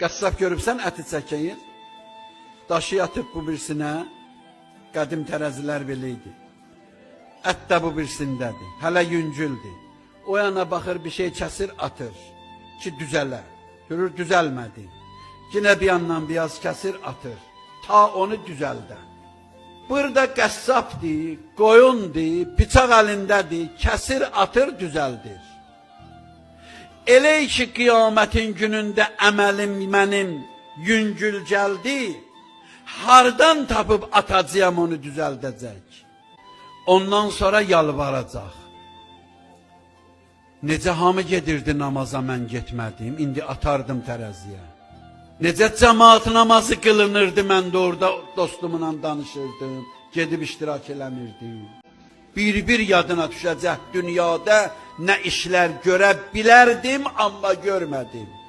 Qəssab görübsən əti çəkəyir. Daşı yatıb bu birisinə. Qədim tərəzilər belə idi. Ət də bu birisindədir. Hələ yüngüldür. O yana baxır bir şey kəsir atır ki düzələ. Görür düzəlmədi. Yine bir yandan biraz kəsir atır. Ta onu düzəldən. Burada qəssabdır, qoyundur, bıçaq əlindədir, kəsir atır düzəldir. Elə ki qiyamətin günündə əməlim mənim yüngül gəldi, hardan tapıb atacağam onu düzəldəcək. Ondan sonra yalvaracaq. Necə hamı gedirdi namaza mən getmədim, indi atardım tərəziyə. Necə cemaat namazı qılınırdı, mən də orada dostumla danışırdım, gedib iştirak eləmirdim. Bir-bir yadına düşəcək dünyada nə işlər görə bilərdim, amma görmədim.